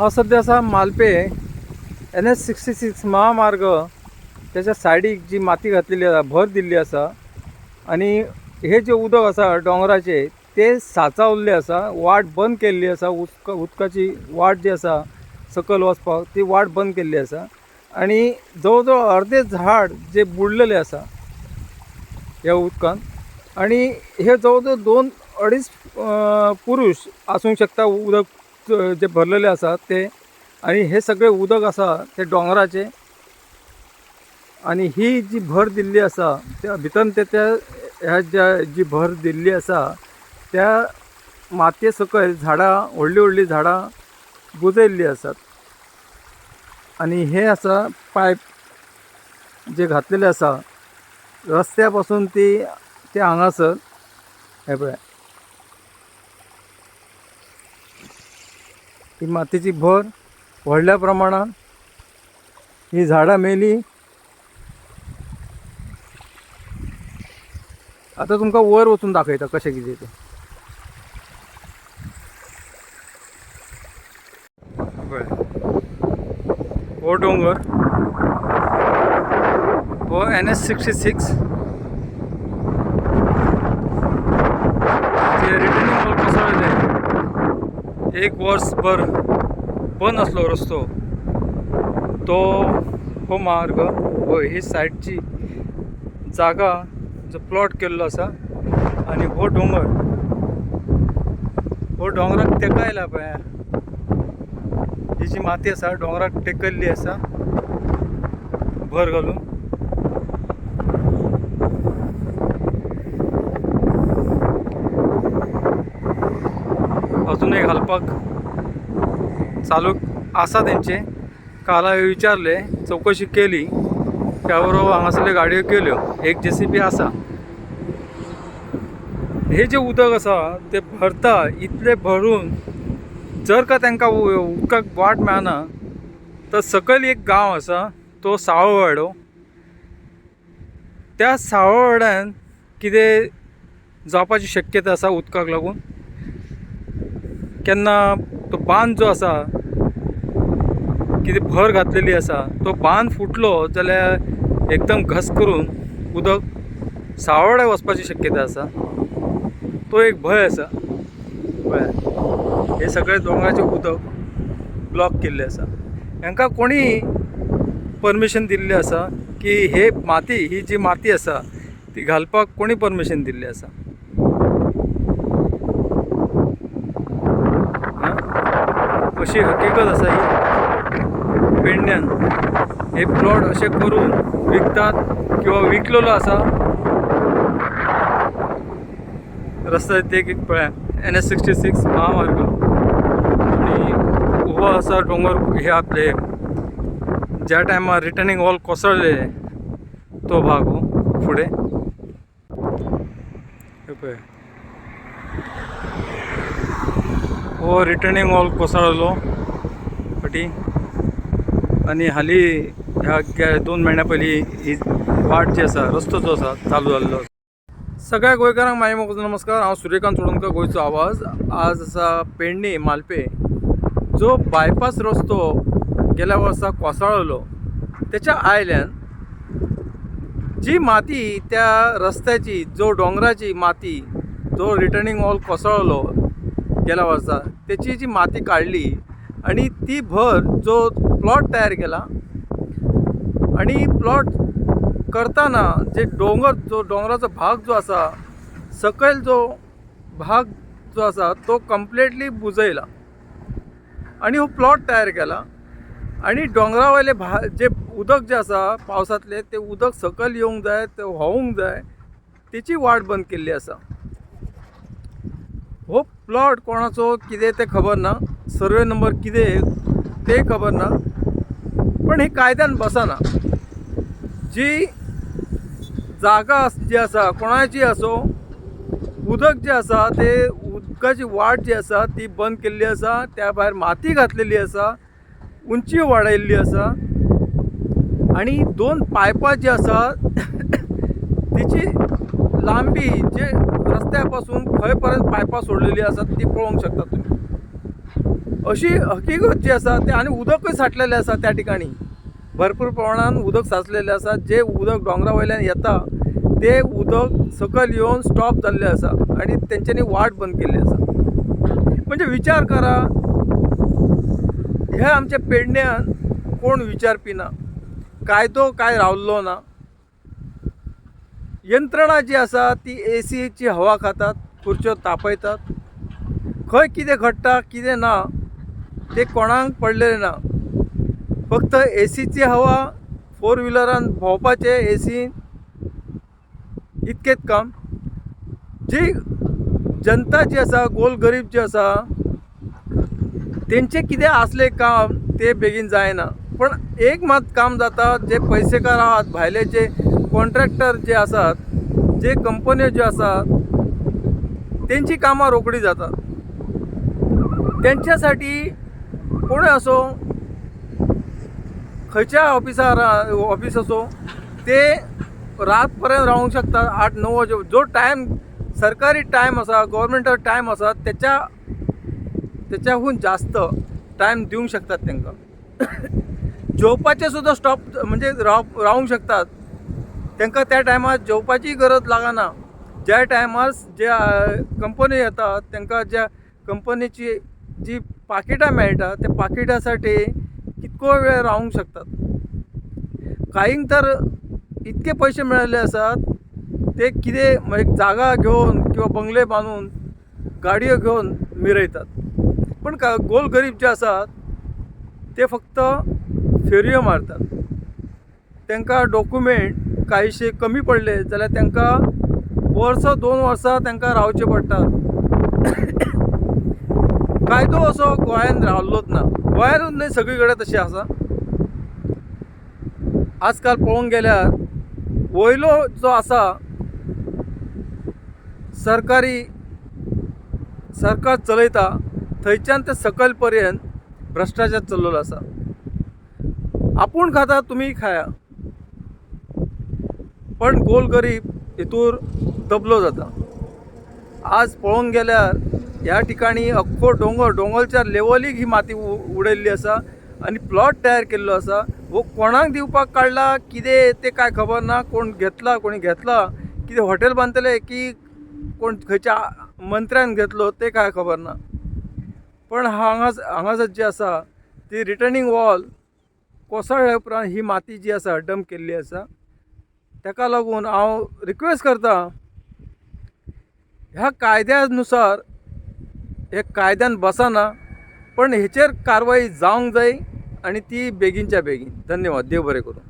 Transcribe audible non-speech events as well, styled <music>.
हा सध्या असा Malpe N S sixty six महामार्ग त्याच्या सायडीक जी माती घातलेली आसा भर दिल्ली आसा आनी हे जे उदक आसा डोंगराचे ते साचावल्ले आसा वाट बंद केल्ली आसा उदक उदकाची वाट जी आसा सकयल वचपाक ती वाट बंद केल्ली आसा आणि जवळ अर्धे झाड जे बुडलेले आसा ह्या उदकान. आणि हे जवळ दोन अडीच अं, पुरुष आसूंक शकता उदक जे भरलेले आसा ते आणि हे सगळे उदक आसा ते डोंगराचे. आणि ही जी भर दिल्ली आसा त्या भितर ते त्या ह्या ज्या जी भर दिल्ली आसा त्या मातये सकयल झाडां व्हडलीं व्हडलीं झाडां बुजयल्लीं आसात आणि हे आसा पायप जे घातलेले आसा रस्त्या पासून ती ते हांगासर हे पळय ही मातयेची भर व्हडल्या प्रमाणात ही झाडां मेली. आता तुमकां वयर वचून दाखयता कशें कितें तें. हो डोंगर. हो एन एस सिक्स्टी सिक्स जे रिटर्निंग वॉल कोसळ्ळेले एक वर्षभर बंद असलो रस्तो तो हो मार्ग हो ही सायडची जागा जो प्लॉट केल्लो आसा आनी हो डोंगर हो डोंगराक तेका आयला पळय ही जी माती आसा डोंगराक टेकल्ली आसा भर घालून. अजूनही घालपाक चालू आसा तेंचे काल हांवें विचारले चवकशी केली. त्या बरोबर हांगासल्यो गाडयो केल्यो एक जे सी बी आसा हे जे उदक आसा ते भरता इतले भरून जर का तांकां उदकाक वाट मेळना तर सकयल एक गांव आसा तो सावळवाडो. त्या सावळवाड्यान कितें जावपाची शक्यता आसा उदकाक लागून? केन्ना तो बांद जो आसा कितें भर घातलेली आसा तो बांद फुटलो जाल्यार एकदम घस करून उदक सावळ्या वचपाची शक्यता आसा. तो एक भंय आसा. कळ्ळें हे सगळे दोंगराचे उदक ब्लॉक केल्ले आसा. हांकां कोणी परमिशन दिल्ली आसा की हे माती ही जी माती आसा ती घालपाक कोणी परमिशन दिल्ली आसा? अशी हकीकत आसा ही पेडण्यान हे प्लॉट असे करून विकतात किंवा विकलेलो आसा रस्ता ते एक पळय एन एस सिक्स्टी सिक्स महामार्ग. आणि उबो आसा डोंगर हे आपले. ज्या टायमार रिटर्निंग वॉल कोसळले तो भाग हो फुडें हे पळय हो रिटर्निंग वॉल कोसळलो फाटी आणि हाली ह्या गे- दोन महिन्या पयलीं ही वाट जी आसा रस्तो जो आसा चालू जाल्लो सगळ्या गोंयकारांक माय मोगचो नमस्कार हांव सूर्यकांत चोडणकर गोंयचो आवाज. आज आसा पेडणे मालपे. जो बायपास रस्तो गेल्या वर्सा कोसळलो त्याच्या आयल्यान जी माती त्या रस्त्याची जो डोंगराची माती जो रिटर्निंग वॉल कोसळलो गेल्या वर्सा त्याची जी माती काढली आणि ती भर जो प्लॉट तयार केला आणि प्लॉट करताना जे डोंगर जो डोंगराचो भाग जो आसा सकयल जो भाग जो आसा तो कम्प्लिटली बुजयला. आणि हो प्लॉट तयार केला. आणि डोंगरावयले भा जे उदक जे आसा पावसातले ते उदक सकयल येवंक जाय ते व्हावूंक जाय तेची वाट बंद केल्ली आसा प्लॉट कोणाचो कितें तें खबर ना. सर्वे नंबर कितें ते खबर ना. पण हे कायद्यान बसना. जी जागा जी आसा कोणाची असो उदक जे आसा ते उदकाची वाट जी आसा ती बंद केल्ली आसा त्या भायर माती घातलेली आसा उंची वाडयल्ली आसा आणि दोन पायपां जी आसा <coughs> तिची लांबी जे रस्त्या पासून खंय पायपां सोडलेली आसात ती पळोवंक शकता तुम्ही. अशी हकीकत जी आसा ते आनी उदकूय साठलेलें आसा त्या ठिकाणी. भरपूर प्रमाणात उदक साचलेलें आसा जे उदक दोंगरा वयल्यान येता ते उदक सकयल येवन स्टॉप जाल्लें आसा आनी तेंच्यांनी वाट बंद केल्ली आसा म्हणजे विचार करा हे आमच्या पेडण्यान कोण विचारपी ना कायदो काय रावल्लो ना? यंत्रणा जी आसा ती ए सीची हवा खातात खुर्च्यो तापयतात. खंय कितें घडटा कितें ना ते कोणाक पडलेलें ना. फक्त ए सीची हवा फोर व्हिलरान भोंवपाचें ए सीन इतकेंच काम. जी जनता जी आसा गोल गरीब जी आसा तेंचें कितें आसलें काम ते बेगीन जायना. पण एक मात काम जाता जे पयशेकार आहात भायले जे कॉन्ट्रॅक्टर जे आसात जे कंपन्यो ज्यो आसात तेंची कामां रोखडी जातात. त्यांच्यासाठी कोणूय असो खंयच्या ऑफिसार ऑफिस असो ते रात पर्यंत रावंक शकता आठ णव वाजे. जो टायम सरकारी टायम आसा गव्हर्मेंटाचो टायम आसा तेच्या त्याच्याहून जास्त टायम दिवंक शकतात तांकां जेवपाचे <coughs> सुद्दां स्टॉप म्हणजे राव रावंक शकतात. तांकां त्या टायमार जेवपाची गरज लागना. ज्या टायमार जे कंपनी येतात तांकां ज्या कंपनीची जी पाकिटां मेळटा त्या पाकिटा साठी कितको वेळ रावंक शकतात? काहींक तर इतके पयशे मेळिल्ले आसात ते कितें म्हणजे जागा घेवन किंवा बंगले बांदून गाडयो घेवन मिरयतात. पण का गोल गरीब जे आसात ते फक्त फेरयो मारतात. तांकां डॉक्युमेंट कांयशे कमी पडले जाल्यार तांकां वर्स दोन वर्सां तांकां रावचें पडटा कायदो असो गोंयांत रावल्लोच ना. गोंयानूच न्हय सगळी कडेन तशें आसा आजकाल पळोवंक गेल्यार वयलो जो आसा सरकारी सरकार चलयता थंयच्यान ते सकयल पर्यंत भ्रश्टाचार चललो आसा आपूण खाता तुमी खाया. पण गोल गरीब हितूर दबलो जाता. आज पळोवंक गेल्यार ह्या ठिकाणी अख्खो डोंगर डोंगरच्या लेवलीक ही माती उडयल्ली आसा आनी प्लॉट तयार केल्लो आसा वो कोणाक दिवपाक काडला कितें तें काय खबर ना कोण घेतला कोणी घेतला कितें हॉटेल बांदतले की कोण खंयच्या मंत्र्यान घेतलो तें काय खबर ना. पण हांगा हांगासर जी आसा ती रिटर्नींग वॉल कोसळ्ळ्या उपरांत ही माती जी आसा डंप केल्ली आसा. ताका लागून हांव रिक्वेस्ट करता ह्या कायद्यानुसार हे कायद्यान बसना पण हेचेर कारवाई जावंक जाय आनी ती बेगीनच्या बेगीन. धन्यवाद. देव बरें करूं